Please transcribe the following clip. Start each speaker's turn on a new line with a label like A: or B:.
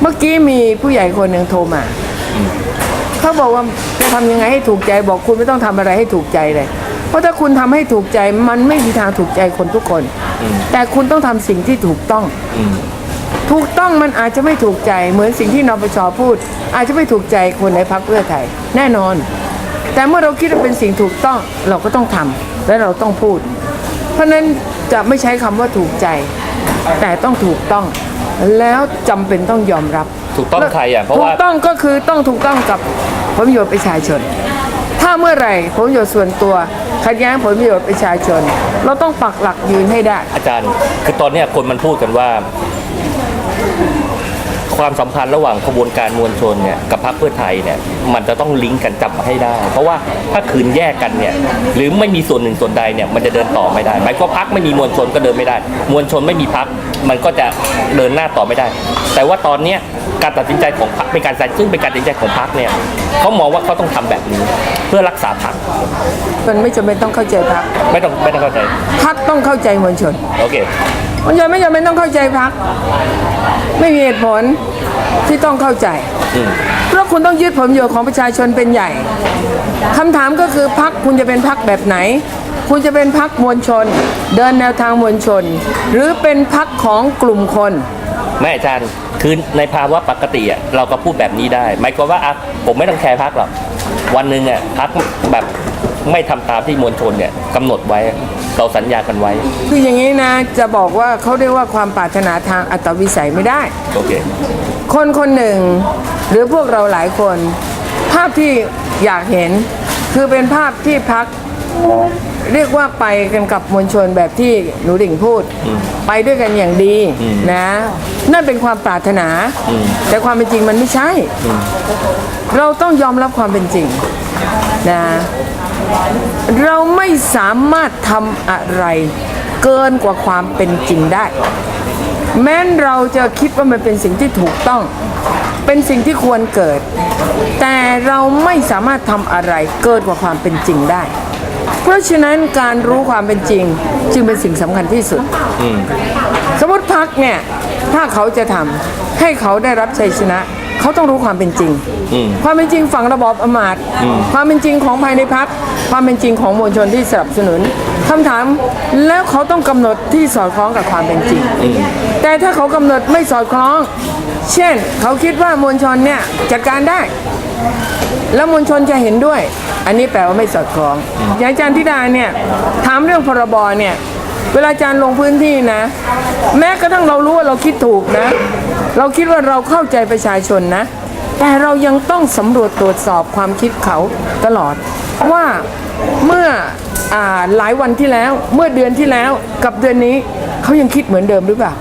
A: เมื่อกี้มีผู้ใหญ่คนหนึ่งโทรมาเขาบอกว่าจะทำยังไงให้ถูกใจบอกคุณไม่ต้องทำอะไรให้ถูกใจเลย เพราะถ้าคุณทำให้ถูกใจมันไม่มีทางถูกใจคนทุกคน แต่คุณต้องทำสิ่งที่ถูกต้อง ถูกต้องมันอาจจะไม่ถูกใจเหมือนสิ่งที่นปชพูด อาจจะไม่ถูกใจคนในพรรคเพื่อไทย แน่นอน แต่เมื่อเราคิดว่าเป็นสิ่งถูกต้องเราก็ต้องทำและเราต้องพูด เพราะฉะนั้นจะไม่ใช้คำว่าถูกใจ แต่ต้องถูกต้อง แล้วจำเป็นต้องยอมรับ
B: ถูกต้องใครอะเพราะ
A: ถู
B: ว่า
A: กต้องก็คือต้องถูกต้องกับผลประโยชน์ประชาชน ถ้าเมื่อไหร่ผลประโยชน์ส่วนตัวขัดแย้งผลประโยชน์ประชาชน เราต้องปักหลักยืนให้ได้
B: อาจารย์ คือตอนเนี้ยคนมันพูดกันว่า ความสัมพันธ์ระหว่างขบวนการมวลชนเนี่ยกับพรรคเพื่อไทยเนี่ยมันจะต้องลิงก์กันจับมาให้ได้ เพราะว่าถ้าคืนแยกกันเนี่ยหรือไม่มีส่วนหนึ่งส่วนใดเนี่ยมันจะเดินต่อไม่ได้หมายความว่าพรรคไม่มีมวลชนก็เดินไม่ได้ มวลชนไม่มีพรรคมันก็จะเดินหน้าต่อไม่ได้ แต่ว่าตอนเนี้ยการตัดสินใจของพรรคเป็นการตัดซึ่งเป็นการตัดสินใจของพรรคเนี่ยเขามองว่าเขาต้องทำแบบนี้เพื่อรักษาพรรค
A: มันไม่จำเป็นต้องเข้าใจพัก
B: ไม่ต้องไม่ต้องเข้าใจ
A: พักต้องเข้าใจมวลชน
B: โอเค
A: มวลชนไม่จำเป็นต้องเข้าใจพัก ไม่มีเหตุผลที่ต้องเข้าใจ
B: อืม
A: เพราะคุณต้องยึดผลประโยชน์ของประชาชนเป็นใหญ่คำถามก็คือพักคุณจะเป็นพักแบบไหน คุณจะเป็นพักมวลชน เดินแนวทางมวลชน หรือเป็นพักของกลุ่มคน
B: แม่อาจารย์คือในภาวะปกติอะเราก็พูดแบบนี้ได้หมายความว่าอะผมไม่ต้องแคร์พักหรอกวันหนึ่งอะพักแบบ ไม่ทำตามที่มวลชนเนี่ยกำหนดไว้เราสัญญากันไว้
A: คืออย่างนี้นะจะบอกว่าเขาเรียกว่าความปรารถนาทางอัตวิสัยไม่ได้
B: โอเค
A: คนคนหนึ่ง หรือพวกเราหลายคน ภาพที่อยากเห็น คือเป็นภาพที่พักเรียกว่าไปกันกับมวลชนแบบที่หนูดิ่งพูด ไปด้วยกันอย่างดีนะ นั่นเป็นความปรารถนา แต่ความเป็นจริงมันไม่ใช่ เราต้องยอมรับความเป็นจริงนะ เราไม่สามารถทำอะไรเกินกว่าความเป็นจริงได้ แม้นเราจะคิดว่ามันเป็นสิ่งที่ถูกต้อง เป็นสิ่งที่ควรเกิด แต่เราไม่สามารถทำอะไรเกินกว่าความเป็นจริงได้ เพราะฉะนั้นการรู้ความเป็นจริงจึงเป็นสิ่งสำคัญที่สุด สมมติพักเนี่ยถ้าเขาจะทำให้เขาได้รับชัยชนะ เขาต้องรู้ความเป็นจริง ความเป็นจริงฝั่งระบอบอำมาตย์ความเป็นจริงของภายในพักความเป็นจริงของมวลชนที่สนับสนุนคำถามแล้วเขาต้องกำหนดที่สอดคล้องกับความเป็นจริง แต่ถ้าเขากำหนดไม่สอดคล้อง เช่น เขาคิดว่ามวลชนเนี่ยจัดการได้ แล้วมวลชนจะเห็นด้วย อันนี้แปลว่าไม่สอดคล้องอย่างอาจารย์ธิดาเนี่ยถามเรื่องพรบเนี่ย เวลาอาจารย์ลงพื้นที่นะ แม้กระทั่งเรารู้ว่าเราคิดถูกนะ เราคิดว่าเราเข้าใจประชาชนนะ แต่เรายังต้องสำรวจตรวจสอบความคิดเขาตลอด ว่าเมื่ออหลายวันที่แล้ว เมื่อเดือนที่แล้วกับเดือนนี้เขายังคิดเหมือนเดิมหรือเปล่า